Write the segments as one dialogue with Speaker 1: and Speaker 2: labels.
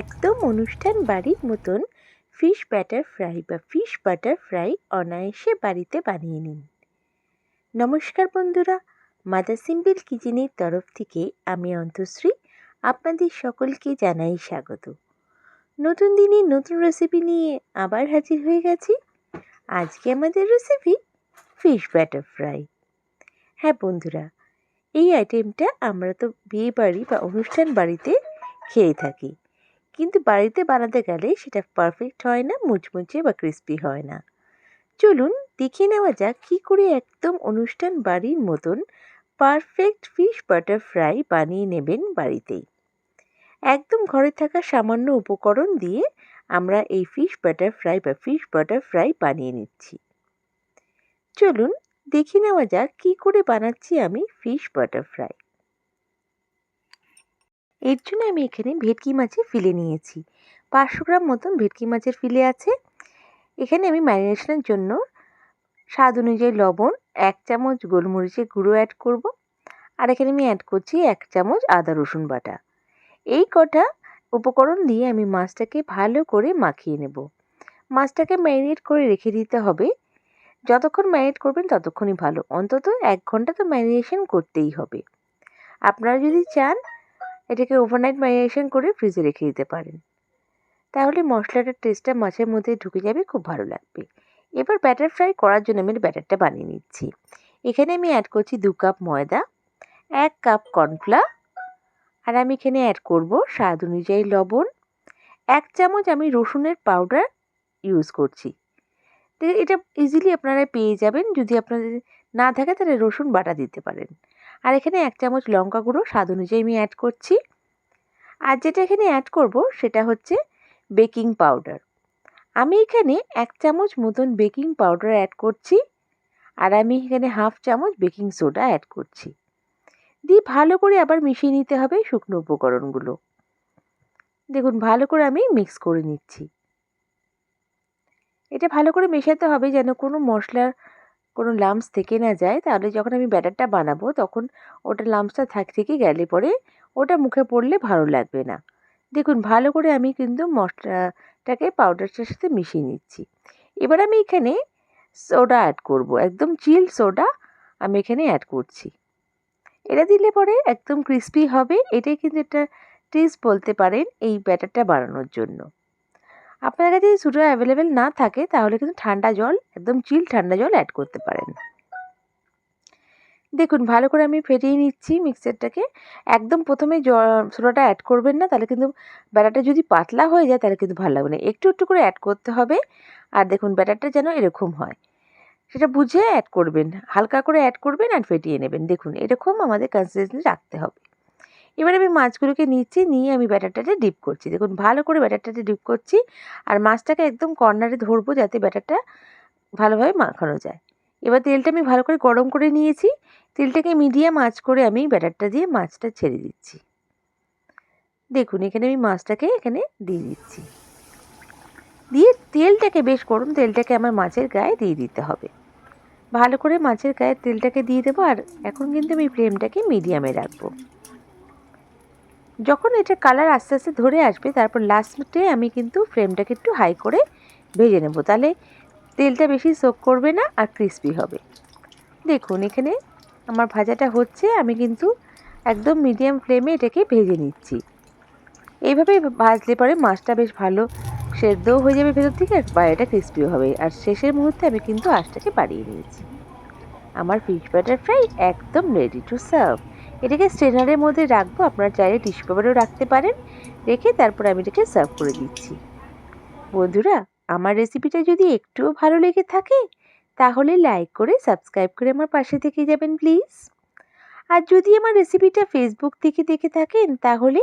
Speaker 1: একদম অনুষ্ঠান বাড়ির মতন ফিশ ব্যাটার ফ্রাই বা ফিশ বাটার ফ্রাই অনায়াসে বাড়িতে বানিয়ে নিন। নমস্কার বন্ধুরা মাদার সিম্পল কিচেনের তরফ থেকে আমি অন্তশ্রী আপনাদের সকলকে জানাই স্বাগত। নতুন দিনে নতুন রেসিপি নিয়ে আবার হাজির হয়ে গেছি। আজকে আমাদের রেসিপি ফিশ ব্যাটার ফ্রাই হ্যাঁ বন্ধুরা, এই আইটেমটা আমরা তো বিয়ে বাড়ি বা অনুষ্ঠান বাড়িতে খেয়ে থাকি। কিন্তু বাড়িতে বানাতে গেলে সেটা পারফেক্ট হয় না, মুচমুচে বা ক্রিস্পি হয় না। চলুন দেখে নেওয়া যাক কী করে একদম অনুষ্ঠান বাড়ির মতন পারফেক্ট ফিশ বাটার ফ্রাই বানিয়ে নেবেন বাড়িতেই। একদম ঘরে থাকা সামান্য উপকরণ দিয়ে আমরা এই ফিশ বাটার ফ্রাই বা ফিশ বাটার ফ্রাই বানিয়ে নিচ্ছি। চলুন দেখে নেওয়া যাক কী করে বানাচ্ছি আমি ফিশ বাটার ফ্রাই এর জন্য আমি এখানে ভেটকি মাছের ফিলে নিয়েছি। পাঁচশো গ্রাম মতন ভেটকি মাছের ফিলে আছে। এখানে আমি ম্যারিনেশনের জন্য স্বাদ অনুযায়ী লবণ, এক চামচ গোলমরিচের গুঁড়ো অ্যাড করব। আর এখানে আমি অ্যাড করছি এক চামচ আদা রসুন বাটা। এই কটা উপকরণ দিয়ে আমি মাছটাকে ভালো করে মাখিয়ে নেব। মাছটাকে ম্যারিনেট করে রেখে দিতে হবে। যতক্ষণ ম্যারিনেট করবেন ততক্ষণই ভালো। অন্তত এক ঘণ্টা তো ম্যারিনেশন করতেই হবে। আপনারা যদি চান এটাকে ওভারনাইট ম্যারিনেশন করে ফ্রিজে রেখে দিতে পারেন। তাহলে মশলাটার টেস্টটা মাছের মধ্যে ঢুকে যাবে, খুব ভালো লাগবে। এবার ব্যাটার ফ্রাই করার জন্য আমি ব্যাটারটা বানিয়ে নিচ্ছি। এখানে আমি অ্যাড করছি দু কাপ ময়দা, এক কাপ কর্নফ্লাওয়ার আর আমি এখানে অ্যাড করব স্বাদ অনুযায়ী লবণ। এক চামচ আমি রসুনের পাউডার ইউজ করছি। এটা ইজিলি আপনারা পেয়ে যাবেন, যদি আপনাদের না থাকে তাহলে রসুন বাটা দিতে পারেন। আর এখানে এক চামচ লঙ্কা গুঁড়ো স্বাদ অনুযায়ী আমি অ্যাড করছি। আর যেটা এখানে অ্যাড করব সেটা হচ্ছে বেকিং পাউডার আমি এখানে এক চামচ মতন বেকিং পাউডার অ্যাড করছি আর আমি এখানে হাফ চামচ বেকিং সোডা অ্যাড করছি। দিয়ে ভালো করে আবার মিশিয়ে নিতে হবে শুকনো উপকরণগুলো। দেখুন, ভালো করে আমি মিক্স করে নিচ্ছি। এটা ভালো করে মেশাতে হবে যেন কোনো মশলার কোনো লাম্পস থেকে না যায়, তাহলে যখন আমি ব্যাটারটা বানাবো, তখন ওটা লাম্পসটা থাক, থেকে গেলে পরে ওটা মুখে পড়লে ভালো লাগবে না। দেখুন, ভালো করে আমি কিন্তু মশলাটাকে পাউডারটার সাথে মিশিয়ে নিচ্ছি। এবার আমি এখানে সোডা অ্যাড করব, একদম চিল সোডা আমি এখানে অ্যাড করছি। এটা দিলে পরে একদম ক্রিস্পি হবে, এটাই কিন্তু একটা টেস্ট বলতে পারেন এই ব্যাটারটা বানানোর জন্য। আপনার কাছে যদি সুটো অ্যাভেলেবেল না থাকে, তাহলে কিন্তু ঠান্ডা জল, একদম চিল ঠান্ডা জল অ্যাড করতে পারেন। দেখুন, ভালো করে আমি ফেটিয়ে নিচ্ছি মিক্সারটাকে একদম প্রথমে সোডাটা অ্যাড করবেন না, তাহলে কিন্তু ব্যাটারটা যদি পাতলা হয়ে যায়, তাহলে কিন্তু ভালো লাগবে না। একটু একটু করে অ্যাড করতে হবে। আর দেখুন, ব্যাটারটা যেন এরকম হয়। সেটা বুঝে অ্যাড করবেন। হালকা করে অ্যাড করবেন আর ফেটিয়ে নেবেন। দেখুন, এরকম আমাদের কনসিস্টেন্সি রাখতে হবে। এবার আমি মাছগুলোকে নিচ্ছি নিয়ে আমি ব্যাটারটাতে ডিপ করছি। দেখুন, ভালো করে ব্যাটারটাতে ডিপ করছি আর মাছটাকে একদম কর্নারে ধরবো যাতে ব্যাটারটা ভালোভাবে মাখানো যায়। এবার তেলটা আমি ভালো করে গরম করে নিয়েছি। তেলটাকে মিডিয়াম আঁচ করে আমি ব্যাটারটা দিয়ে মাছটা ছেড়ে দিচ্ছি। দেখুন, এখানে আমি মাছটাকে এখানে দিয়ে দিচ্ছি। দিয়ে তেলটাকে বেশ গরম তেলটাকে আমার মাছের গায়ে দিয়ে দিতে হবে। ভালো করে মাছের গায়ে তেলটাকে দিয়ে দেবো আর এখন কিন্তু আমি ফ্লেমটাকে মিডিয়ামে রাখব। যখন এটা কালার আস্তে আস্তে ধরে আসবে, তারপর লাস্টে আমি কিন্তু ফ্লেমটাকে একটু হাই করে ভেজে নেব। তাহলে তেলটা বেশি সোক করবে না আর ক্রিস্পি হবে। দেখুন, এখানে আমার ভাজাটা হচ্ছে, আমি কিন্তু একদম মিডিয়াম ফ্লেমে এটাকে ভেজে নিচ্ছি। এইভাবে ভাজলে পরে মাছটা বেশ ভালো সেদ্ধও হয়ে যাবে ভেতর থেকে আর বাইরেটা ক্রিস্পিও হবে। আর শেষের মুহূর্তে আমি কিন্তু আঁচটাকে বাড়িয়ে নিয়েছি। আমার ফিশ বাটার ফ্রাই একদম রেডি টু সার্ভ এটাকে স্ট্রেনারের মধ্যে রাখব, আপনারা চাইলে টিস্যু পেপারেও রাখতে পারেন। রেখে তারপর আমি এটাকে সার্ভ করে দিচ্ছি। বন্ধুরা, আমার রেসিপিটা যদি একটুও ভালো লেগে থাকে, তাহলে লাইক করে সাবস্ক্রাইব করে আমার পাশে থেকে যাবেন প্লিজ আর যদি আমার রেসিপিটা ফেসবুক থেকে দেখে থাকেন, তাহলে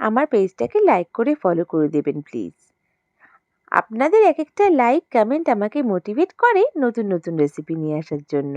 Speaker 1: আমার পেজটাকে লাইক করে ফলো করে দেবেন প্লিজ আপনাদের এক একটা লাইক কমেন্ট আমাকে মোটিভেট করে নতুন নতুন রেসিপি নিয়ে আসার জন্য।